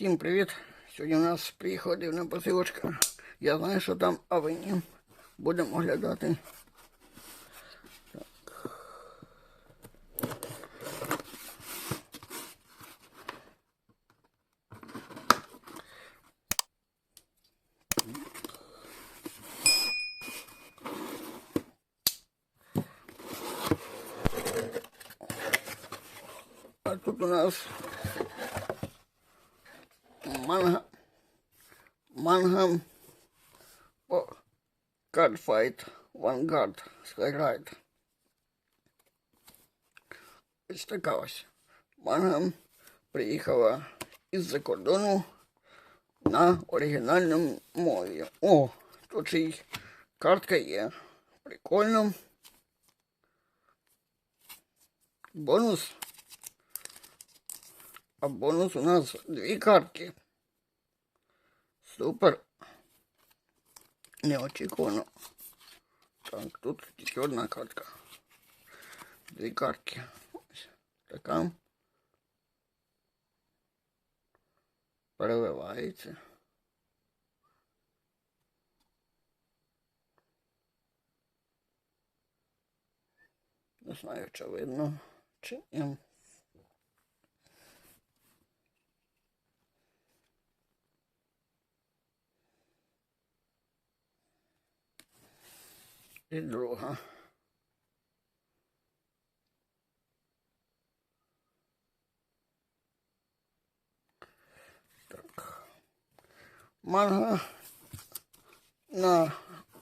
Всім привіт! Сьогодні у нас приїхала дивна посилочка. Я знаю, що там, а ви ні. Будемо оглядати. А тут у нас манга, манга о, Cardfight Vanguard Skyride. Ось така ось. Манга приїхала із-за кордону на оригінальному мові. О, тут й картка є. Прикольно. Бонус. А бонус у нас дві картки. Супер. Неочікувано. Так, тут тільки одна картка. Дві картки. Ось така. Переливається. Не знаю, чи видно, чи ні. І друга. Так. Манга на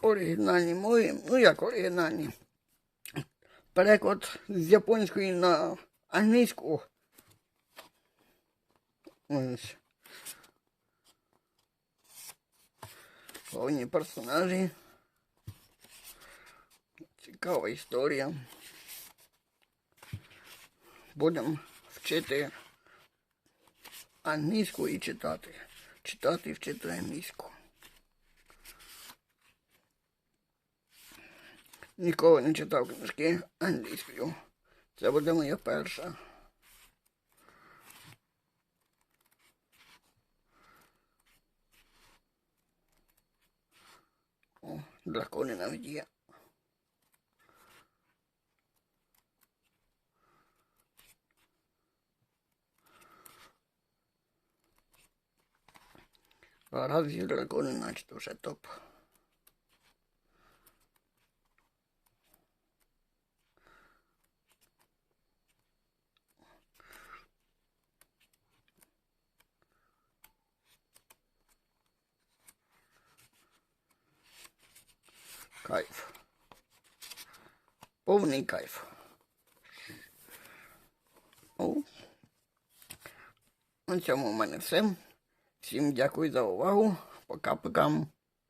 оригінальній мові. Ну як оригінальній? Переклад з японської на англійську. Ось. Головні персонажі. Цікава історія. Будемо вчити англійську і читати. Читати і вчити англійську. Ніколи не читав книжки англійською. Це буде моя перша. О, дракони навіть є. А раз є дракони, значить вже топ. Кайф. Повний кайф. О. На цьому в мене все. Всім дякую за увагу. Пока-пока.